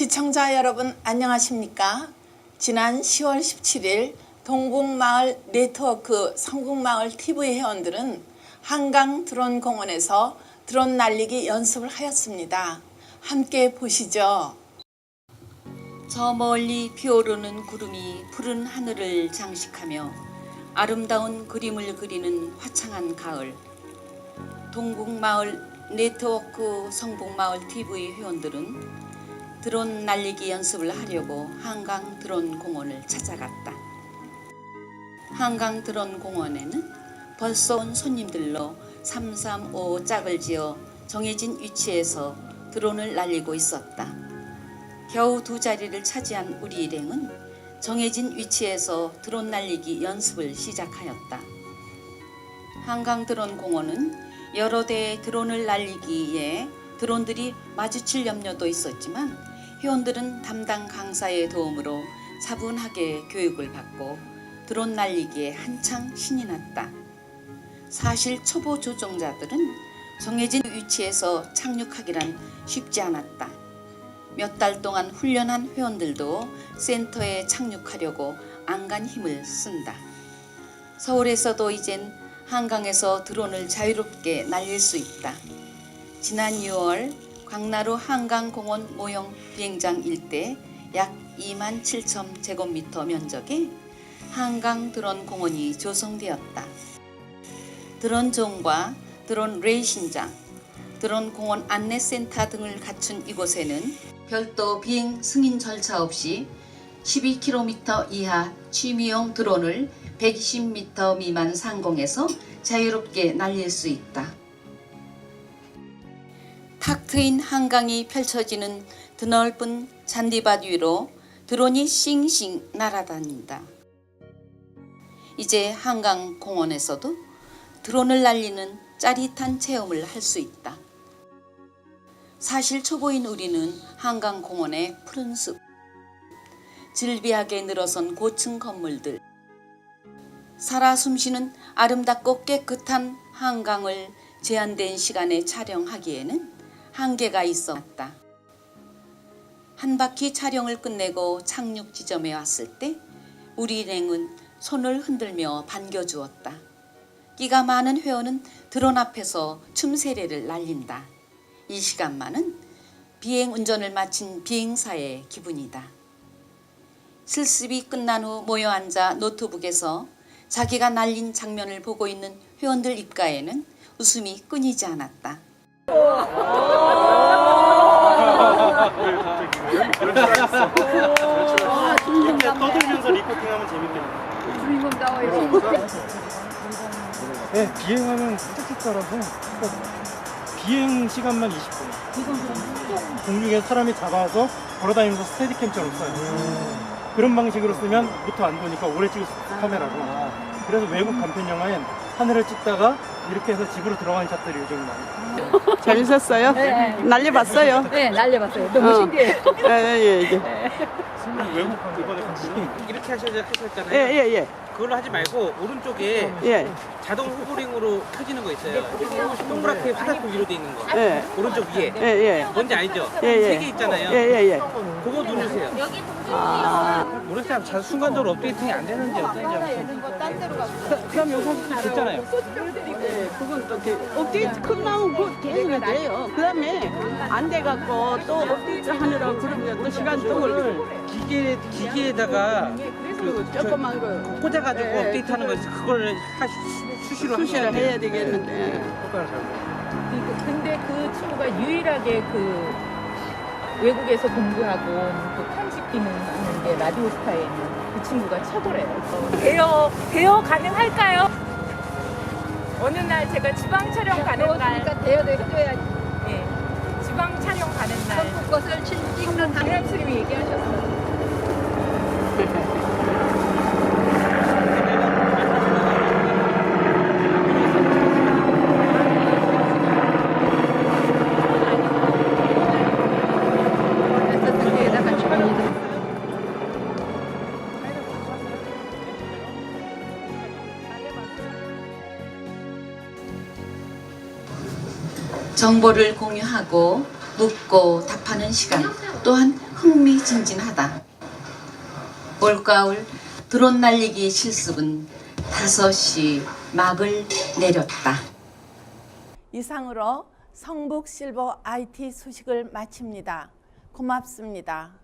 시청자 여러분 안녕하십니까? 지난 10월 17일 동국마을 네트워크 성국마을 TV 회원들은 한강 드론 공원에서 드론 날리기 연습을 하였습니다. 함께 보시죠. 저 멀리 피오르는 구름이 푸른 하늘을 장식하며 아름다운 그림을 그리는 화창한 가을. 동국마을 네트워크 성북마을 TV 회원들은 드론 날리기 연습을 하려고 한강 드론 공원을 찾아갔다. 한강 드론 공원에는 벌써 온 손님들로 335 짝을 지어 정해진 위치에서 드론을 날리고 있었다. 겨우 두 자리를 차지한 우리 일행은 정해진 위치에서 드론 날리기 연습을 시작하였다. 한강 드론 공원은 여러 대의 드론을 날리기에 드론들이 마주칠 염려도 있었지만 회원들은 담당 강사의 도움으로 차분하게 교육을 받고 드론 날리기에 한창 신이 났다. 사실 초보 조종자들은 정해진 위치에서 착륙하기란 쉽지 않았다. 몇 달 동안 훈련한 회원들도 센터에 착륙하려고 안간 힘을 쓴다. 서울에서도 이젠 한강에서 드론을 자유롭게 날릴 수 있다. 지난 6월 광나루 한강공원 모형 비행장 일대 약 2만 7천 제곱미터 면적의 한강 드론 공원이 조성되었다. 드론 존과 드론 레이싱장, 드론 공원 안내센터 등을 갖춘 이곳에는 별도 비행 승인 절차 없이 12km 이하 취미용 드론을 120m 미만 상공에서 자유롭게 날릴 수 있다. 탁 트인 한강이 펼쳐지는 드넓은 잔디밭 위로 드론이 싱싱 날아다닌다. 이제 한강 공원에서도 드론을 날리는 짜릿한 체험을 할 수 있다. 사실 초보인 우리는 한강 공원의 푸른 숲, 질비하게 늘어선 고층 건물들, 살아 숨쉬는 아름답고 깨끗한 한강을 제한된 시간에 촬영하기에는 한계가 있었다. 한 바퀴 촬영을 끝내고 착륙 지점에 왔을 때 우리 일행은 손을 흔들며 반겨주었다. 끼가 많은 회원은 드론 앞에서 춤세례를 날린다. 이 시간만은 비행 운전을 마친 비행사의 기분이다. 실습이 끝난 후 모여 앉아 노트북에서 자기가 날린 장면을 보고 있는 회원들 입가에는 웃음이 끊이지 않았다. 이렇게 떠들면서 리포팅하면 재밌겠네. 네, 비행하면 후딱지 따라서 비행 시간만 20분. 공중에 사람이 잡아서 걸어다니면서 스테디캠처럼 써요. 그런 방식으로 쓰면 모터 안 도니까 오래 찍을 수 있어, 카메라로. 그래서 외국 단편 영화엔 하늘을 찍다가 이렇게 해서 집으로 들어가는 샷들이 요즘 많아요. 재밌었어요? 네. 날려봤어요? 네, 날려봤어요. 너무 어. 신기해요. 예, 예, 예. 외국 이번에 같이 이렇게 하셔야 하셨잖아요. 예, 예, 예. 그걸로 하지 말고 오른쪽에 예, 자동 호버링으로 켜지는 거 있어요. 동그랗게 화살표 위로 돼 있는 거. 예, 오른쪽 위에. 예, 예. 뭔지 알죠? 예, 예. 세개 있잖아요. 예, 예, 예. 그거 누르세요. 아, 모르겠어요. 자, 순간적으로 업데이팅이 안 되는지 어쩐지 아무튼. 그럼 여기서 됐잖아요. 예, 그건 또 이렇게 업데이트 끝나면 그 계속 돼요. 그 다음에 안 돼갖고 또 업데이트 하느라고 그러면 또 시간 또 걸리고. 기계 기계에다가 그 조그만 거 꽂아가지고 예, 예. 업데이트 하는 거 있어. 그걸 하시, 수시로 수시를. 해야 되겠는데. 그- 근데 그 친구가 유일하게 그 외국에서 공부하고 그 편집 기능 하는 게 라디오 스타에 있는 그 친구가 최고래요. 대여, 대여 가능할까요? 어느 날 제가 지방 촬영 가는 날. 그러니까 대여도 해줘야지. 예. 지방 촬영 가는 날. 한국 것을 찍는 강남 스님이 얘기하셨어요. 정보를 공유하고 묻고 답하는 시간 또한 흥미진진하다. 올가을 드론 날리기 실습은 5시 막을 내렸다. 이상으로 성북 실버 IT 소식을 마칩니다. 고맙습니다.